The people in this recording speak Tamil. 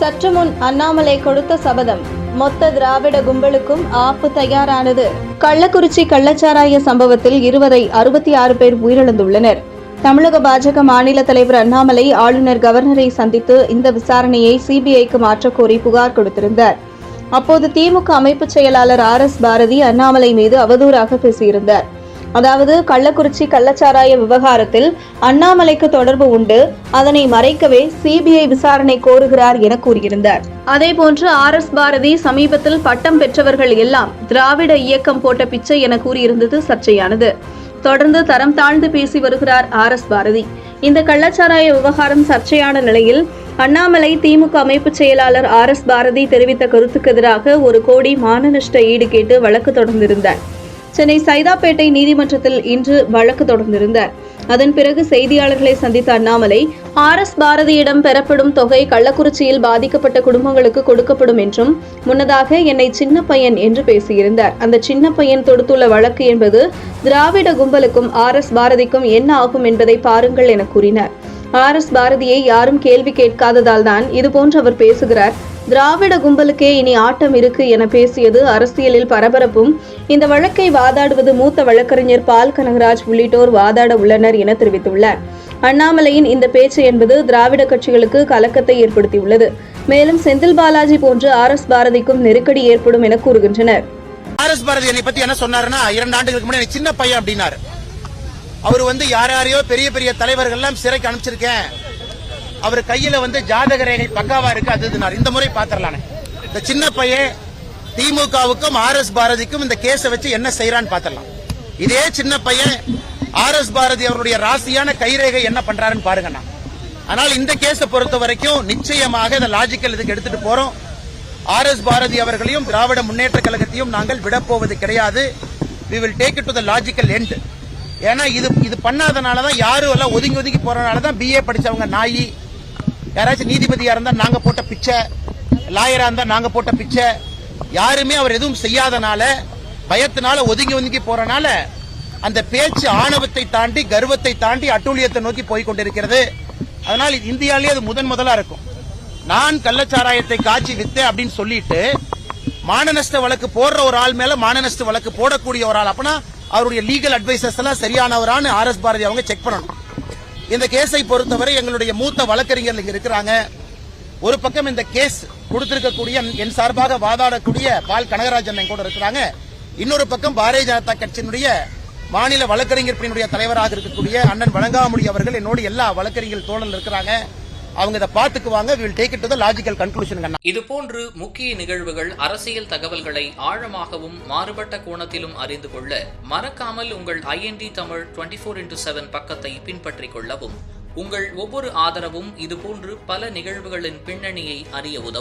சற்று முன் அண்ணாமலை கொடுத்த சபதம் மொத்த திராவிட கும்பலுக்கும் ஆப்பு தயாரானது. கள்ளக்குறிச்சி கள்ளச்சாராய சம்பவத்தில் இருவரை அறுபத்தி ஆறு பேர் உயிரிழந்துள்ளனர். தமிழக பாஜக மாநில தலைவர் அண்ணாமலை ஆளுநர் கவர்னரை சந்தித்து இந்த விசாரணையை சிபிஐக்கு மாற்றக் கோரி புகார் கொடுத்திருந்தார். அப்போது திமுக அமைப்பு செயலாளர் ஆர் எஸ் பாரதி அண்ணாமலை மீது அவதூறாக பேசியிருந்தார். அதாவது கள்ளக்குறிச்சி கள்ளச்சாராய விவகாரத்தில் அண்ணாமலைக்கு தொடர்பு உண்டு. அதனை மறைக்கவே சிபிஐ விசாரணை கோருகிறார் என கூறியிருந்தார். அதேபோன்று ஆர் எஸ் பாரதி சமீபத்தில் பட்டம் பெற்றவர்கள் எல்லாம் திராவிட இயக்கம் போட்ட பிச்சை என கூறியிருந்தது சர்ச்சையானது. தொடர்ந்து தரம் தாழ்ந்து பேசி வருகிறார் ஆர் எஸ் பாரதி. இந்த கள்ளச்சாராய விவகாரம் சர்ச்சையான நிலையில் அண்ணாமலை திமுக அமைப்பு செயலாளர் ஆர் எஸ் பாரதி தெரிவித்த கருத்துக்கு எதிராக ஒரு கோடி மானநஷ்ட ஈடு கேட்டு வழக்கு தொடர்ந்திருந்தார். சென்னை சைதாப்பேட்டை நீதிமன்றத்தில் இன்று வழக்கு தொடர்ந்திருந்தார். அதன் பிறகு செய்தியாளர்களை சந்தித்த அண்ணாமலை ஆர் எஸ் பாரதியிடம் பெறப்படும் தொகை கள்ளக்குறிச்சியில் பாதிக்கப்பட்ட குடும்பங்களுக்கு கொடுக்கப்படும் என்றும் முன்னதாக என்னை சின்ன பையன் என்று பேசியிருந்தார். அந்த சின்ன பையன் தொடுத்துள்ள வழக்கு என்பது திராவிட கும்பலுக்கும் ஆர் எஸ் பாரதிக்கும் என்ன ஆகும் என்பதை பாருங்கள் என கூறினார். ஆர் எஸ் பாரதியை யாரும் கேள்வி கேட்காததால் தான் இதுபோன்று அவர் பேசுகிறார். திராவிட கும்பலுக்கே இனி ஆட்டம் இருக்கு என பேசியது அரசியலில் பரபரப்பும். இந்த வழக்கை வாதாடுவது மூத்த வழக்கறிஞர் பால் கனகராஜ் உள்ளிட்டோர் வாதாட உள்ளனர் என தெரிவித்துள்ளார். அண்ணாமலையின் இந்த பேச்சு என்பது திராவிட கட்சிகளுக்கு கலக்கத்தை ஏற்படுத்தியுள்ளது. மேலும் செந்தில் பாலாஜி போன்று ஆர் எஸ் பாரதிக்கும் நெருக்கடி ஏற்படும் என கூறுகின்றனர். ஆர் எஸ் பாரதி என்னை பத்தி என்ன சொன்னாருன்னா இரண்டு ஆண்டுகளுக்கு முன்னாடி சின்ன பையன் அப்படின்னாரு. அவர் வந்து யார் யாரையோ பெரிய பெரிய தலைவர்கள் எல்லாம் சிறைக்கு அனுப்பிச்சிருக்கேன். அவர் கையில வந்து ஜாதக ரேகை பக்காவா இருக்கு அது இந்த முறை பாத்திரலானே இந்த சின்ன பையன் திமுகவுக்கும் ஆர் எஸ் பாரதிக்கும் இந்த கேஸை வச்சு என்ன செய்யறான்னு பாத்திரலாம் இதே சின்ன பையன் ஆர் எஸ் பாரதி அவருடைய ராசியான கைரேகை என்ன பண்றாருன்னு பாருங்கண்ணா. ஆனால் இந்த கேஸை பொறுத்த வரைக்கும் நிச்சயமாக இந்த லாஜிக்கல் இதுக்கு எடுத்துட்டு போறோம். ஆர் எஸ் பாரதி அவர்களையும் திராவிட முன்னேற்ற கழகத்தையும் நாங்கள் விடப்போவது கிடையாது. We will take it to the logical end ஏன்னா இது இது பண்ணாதனால தான் யாரும் எல்லாம் ஒதுங்கி ஒதுங்கி போறதுனால தான் பிஏ படிச்சவங்க நாயி யாராச்சும் நீதிபதியா இருந்தா நாங்க போட்ட பிச்சை லாயரா இருந்தா நாங்க போட்ட பிச்சை யாருமே அவர் எதுவும் செய்யாதனால பயத்தினால ஒதுங்கி ஒதுங்கி போறனால அந்த பேச்சு ஆணவத்தை தாண்டி கர்வத்தை தாண்டி அட்டூழியத்தை நோக்கி போய் கொண்டிருக்கிறது. அதனால் இது இந்தியாவிலேயே அது முதன் முதலா இருக்கும். நான் கள்ளச்சாராயத்தை காய்ச்சி வித்தேன் அப்படின்னு சொல்லிட்டு மானநஷ்ட வழக்கு போடுற ஒரு ஆள் மேல மானநஷ்ட வழக்கு போடக்கூடிய ஒரு ஆள். அப்படின்னா அவருடைய லீகல் அட்வைசர்ஸ் எல்லாம் சரியானவரான்னு ஆர் எஸ் பாரதி அவங்க செக் பண்ணணும். இந்த கேஸை பொறுத்தவரை எங்களுடைய மூத்த வழக்கறிஞர்கள் இங்க இருக்கிறாங்க. ஒரு பக்கம் இந்த கேஸ் கொடுத்திருக்கக்கூடிய என் சார்பாக வாதாடக்கூடிய பால் கனகராஜன் கூட இருக்கிறாங்க. இன்னொரு பக்கம் பாரதிய ஜனதா கட்சியினுடைய மாநில வழக்கறிஞர் பிரிவினுடைய தலைவராக இருக்கக்கூடிய அண்ணன் வழங்காமொழி அவர்கள் என்னோடு எல்லா வழக்கறிஞர் தோழல் இருக்கிறாங்க. அவங்க இதை பார்த்துக்குவாங்க will take it to the logical conclusion இது போன்று முக்கிய நிகழ்வுகள் அரசியல் தகவல்களை ஆழமாகவும் மாறுபட்ட கோணத்திலும் அறிந்து கொள்ள மறக்காமல் உங்கள் IND Tamil twenty four into seven பக்கத்தை பின்பற்றிக் கொள்ளவும். உங்கள் ஒவ்வொரு ஆதரவும் இதுபோன்று பல நிகழ்வுகளின் பின்னணியை அறிய உதவும்.